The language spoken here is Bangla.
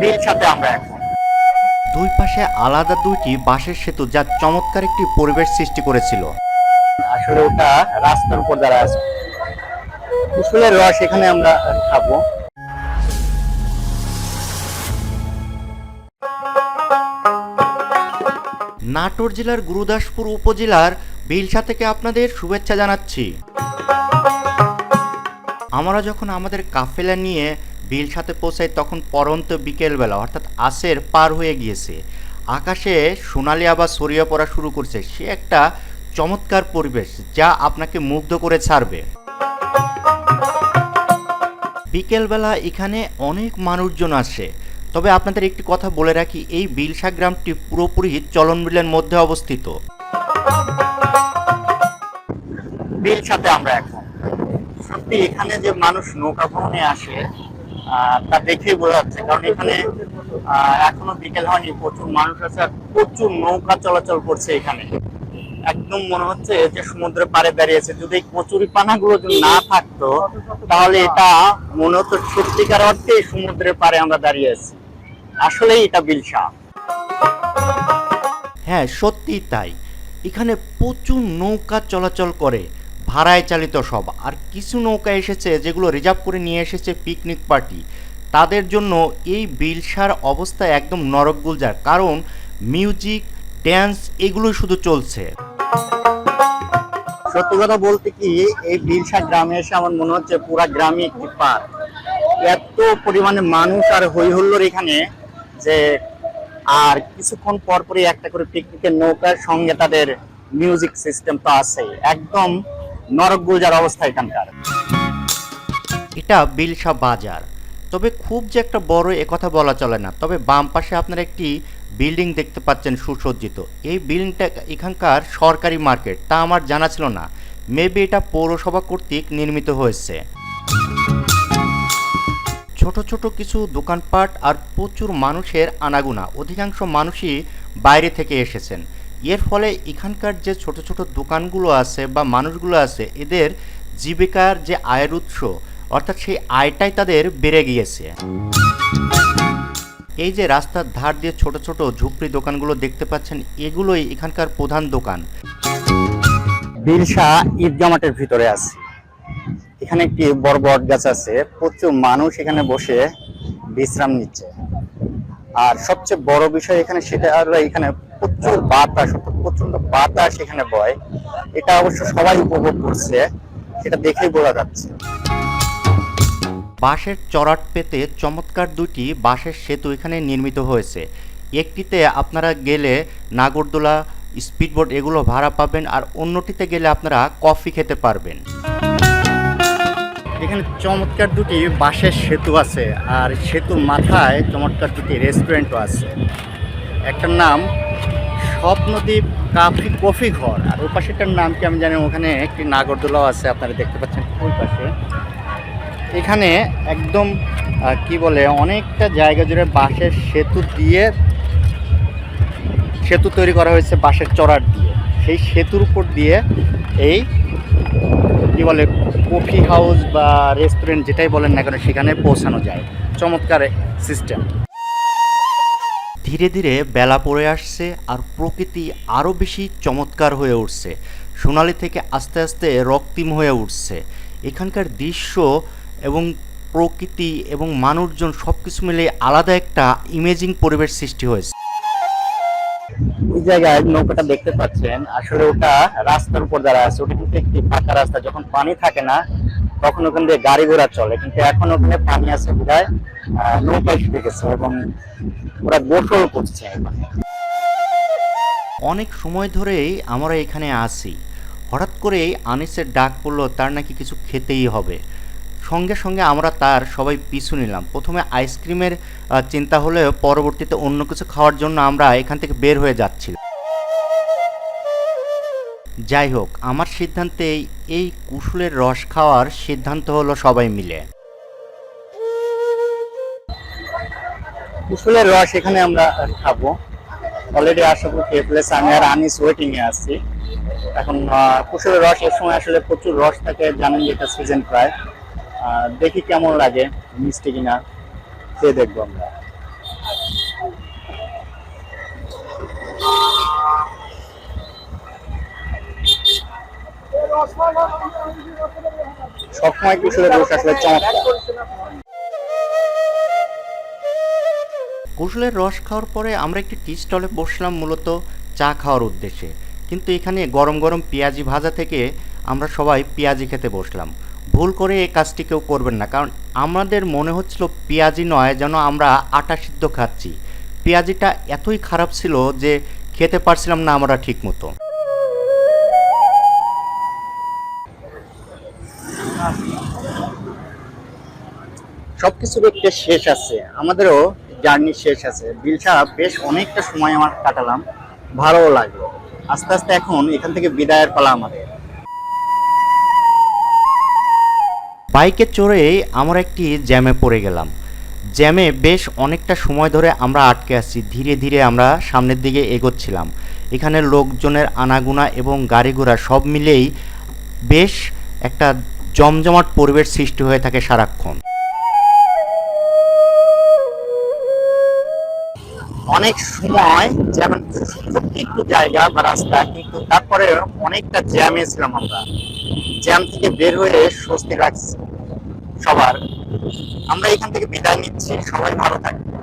বিল সাথে আমরা এখন। দুই পাশে আলাদা দুইটি বাঁশের সেতু যা চমৎকার একটি পরিবেশ সৃষ্টি করেছিল। আসলে ওটা রাস্তার উপর দ্বারা আছে কুশলের রস এখানে আমরা খাব নাটোর জেলার গুরুদাসপুর উপজেলার বিলসা থেকে আপনাদের শুভেচ্ছা জানাচ্ছি। আমরা যখন আমাদের কাফেলা নিয়ে বিলসাতে পৌঁছাই তখন পরন্ত বিকেলবেলা, অর্থাৎ আসের পার হয়ে গিয়েছে। আকাশে সোনালি আবার ছড়িয়ে পড়া শুরু করছে। সে একটা চমৎকার পরিবেশ যা আপনাকে মুগ্ধ করে ছাড়বে। বিকেলবেলা এখানে অনেক মানুষজন আসে। তবে আপনাদের একটি কথা বলে রাখি, এই বিলসা গ্রামটি পুরোপুরি চলনবিলের মধ্যে অবস্থিত। বিল সাথে আমরা এখন। সত্যি এখানে যে মানুষ নৌকা ভ্রমণে আসে তা দেখেই বোঝা যাচ্ছে। কারণ এখানে এখনও বিকেল হয়নি, প্রচুর মানুষ আছে প্রচুর নৌকা চলাচল করছে এখানে। একদম মনে হচ্ছে যে সমুদ্রের পাড়ে দাঁড়িয়েছে যদি এই কচুরি পানাগুলো যদি না থাকতো, তাহলে এটা মনে হতো সত্যিকার অর্থে সমুদ্রের পাড়ে আমরা দাঁড়িয়ে আছি। আসলেই এটা বিলসা হ্যাঁ সত্যি তাই। এখানে প্রচুর নৌকা চলাচল করে। ভাড়ায় চালিত সব আর কিছু নৌকা এসেছে যেগুলো রিজার্ভ করে নিয়ে এসেছে পিকনিক পার্টি। তাদের জন্য এই বিলসার অবস্থা একদম নরক গুলজার। কারণ মিউজিক, ড্যান্স এগুলোই শুধু চলছে। সত্যি কথা বলতে কি, এই বিলসা গ্রামে এসে আমার মনে হচ্ছে পুরা গ্রামে একটি পার্ক। এত পরিমাণে মানুষ আর হই হুল্লোর এখানে যে আর কিছুক্ষণ পর পরই একটা করে পিকনিকের নৌকার সঙ্গে তাদের মিউজিক সিস্টেম তো আছেই। একদম নরক গুলজার অবস্থা এখানকার। এটা বিলসা বাজার। তবে খুব যে একটা বড় একথা বলা চলে না। তবে বাম পাশে আপনারা একটি বিল্ডিং দেখতে পাচ্ছেন সুসজ্জিত। এই বিল্ডিংটা এখানকার সরকারি মার্কেট, তা আমার জানা ছিল না। মেবি এটা পৌরসভা কর্তৃক নির্মিত হয়েছে। ছোট ছোট কিছু দোকানপাট আর প্রচুর মানুষের আনাগুনা। অধিকাংশ মানুষই বাইরে থেকে এসেছেন। এর ফলে এখানকার যে ছোট ছোট দোকানগুলো আছে বা মানুষগুলো আছে, এদের জীবিকার যে আয়ের উৎস, অর্থাৎ সেই আয়টাই তাদের বেড়ে গিয়েছে। এই যে রাস্তার ধার দিয়ে ছোট ছোট ঝুপড়ি দোকানগুলো দেখতে পাচ্ছেন, এগুলোই এখানকার প্রধান দোকান। বিলসা ঈদগামাটের ভিতরে আছে। এখানে একটি বড় বট গাছ আছে, প্রচুর মানুষ এখানে বসে বিশ্রাম নিচ্ছে। আর সবচেয়ে বড় বিষয় এখানে সেটা হলো এখানে প্রচুর বাতাস প্রচণ্ড বাতাস এখানে বয়। এটা অবশ্য সবাই উপভোগ করছে সেটা দেখেই বোঝা যাচ্ছে। বাঁশের চড়াট পেতে চমৎকার দুটি বাঁশের সেতু এখানে নির্মিত হয়েছে। একটিতে আপনারা গেলে নাগরদোলা স্পিডবোট এগুলো ভাড়া পাবেন আর অন্যটিতে গেলে আপনারা কফি খেতে পারবেন। এখানে চমৎকার দুটি বাঁশের সেতু আছে আর সেতুর মাথায় চমৎকার দুটি রেস্টুরেন্টও আছে। একটার নাম স্বপ্নদ্বীপ কাফি কফি ঘর। আর ওই পাশেটার নাম কি আমি জানি ওখানে একটি নাগরদোলাও আছে, আপনারা দেখতে পাচ্ছেন ওই পাশে। এখানে একদম কি বলে, অনেকটা জায়গা জুড়ে বাঁশের সেতু দিয়ে, সেতু তৈরি করা হয়েছে বাঁশের চড়ার দিয়ে। সেই সেতুর উপর দিয়ে এই, কি বলে, কফি হাউস বা রেস্টুরেন্ট যেটাই বলেন না কেন, সেখানে পৌঁছানো যায়। চমৎকার সিস্টেম। ধীরে ধীরে বেলা পড়ে আসছে আর প্রকৃতি আরও বেশি চমৎকার হয়ে উঠছে। সোনালি থেকে আস্তে আস্তে রক্তিম হয়ে উঠছে। এখানকার দৃশ্য এবং প্রকৃতি এবং মানুষজন সব কিছু মিলে আলাদা একটা ইমেজিং পরিবেশ সৃষ্টি হয়েছে। ওই জায়গায় নৌকাটা দেখতে পাচ্ছেন। আসলে ওটা রাস্তার উপর দাঁড়া আছে, ওটা কিন্তু একটি পাকা রাস্তা। যখন পানি থাকে না তখন ওখান দিয়ে গাড়ি ঘোড়া চলে, কিন্তু এখন ওখানে পানি আছে বিধায় নৌকা এসে গেছে এবং ওরা গোসল করছে অনেক সময় ধরেই আমরা এখানে আসি। হঠাৎ করেই আনিসের ডাক পড়ল, তার নাকি কিছু খেতেই হবে। সঙ্গে সঙ্গে আমরা তার সবাই পিছু নিলাম। প্রথমে আইসক্রিমের চিন্তা হলেও পরবর্তীতে অন্য কিছু খাওয়ার জন্য আমরা এখান থেকে বের হয়ে যাচ্ছিলাম। যাই হোক, আমার সিদ্ধান্তে এই কুশুলের রস খাওয়ার সিদ্ধান্ত হলো সবাই মিলে। কুশুলের রস এখানে আমরা খাব। অলরেডি আশাপুর খেয়ে ফেলেছে। আমি আর আনিস ওয়েটিং এ আছি। এখন কুশুলের রস এর সময় আসলে প্রচুর রস থাকে, জানেন এটা সিজন প্রায়। দেখি কেমন লাগে, মিষ্টি কিনা সে দেখব আমরা। সবসময় আসলে কুশলের রস খাওয়ার পরে আমরা একটি টি স্টলে বসলাম মূলত চা খাওয়ার উদ্দেশ্যে। কিন্তু এখানে গরম গরম পেঁয়াজি ভাজা থেকে আমরা সবাই পেঁয়াজি খেতে বসলাম। ভুল করে এই কাজটি কেউ করবেন না, কারণ আমাদের মনে হচ্ছিল পেঁয়াজি নয়, যেন আমরা আটা সিদ্ধ খাচ্ছি। পেঁয়াজিটা এতই খারাপ ছিল যে খেতে পারছিলাম না আমরা ঠিক মতো সবকিছুর একটা শেষ আছে, আমাদেরও জার্নি শেষ আছে। বিলসা বেশ অনেকটা সময় আমার কাটালাম, ভালোও লাগল। আস্তে আস্তে এখন এখান থেকে বিদায়ের পালা আমাদের। বাইকে চড়ে আমরা একটি জ্যামে পড়ে গেলাম। জ্যামে বেশ অনেকটা সময় ধরে আমরা আটকে আছি, ধীরে ধীরে আমরা সামনের দিকে এগোচ্ছিলাম। এখানে লোকজনের আনাগুনা এবং গাড়ি ঘোড়া সব মিলেই বেশ একটা জমজমাট পরিবেশ সৃষ্টি হয়ে থাকে সারাক্ষণ। অনেক সময় যেমন একটু জায়গা বা রাস্তা, কিন্তু তারপরে অনেকটা জ্যামে ছিলাম আমরা। জ্যাম থেকে বের হয়ে স্বস্তি রাখছি সবার। আমরা এখান থেকে বিদায় নিচ্ছি, সবাই ভালো থাকবে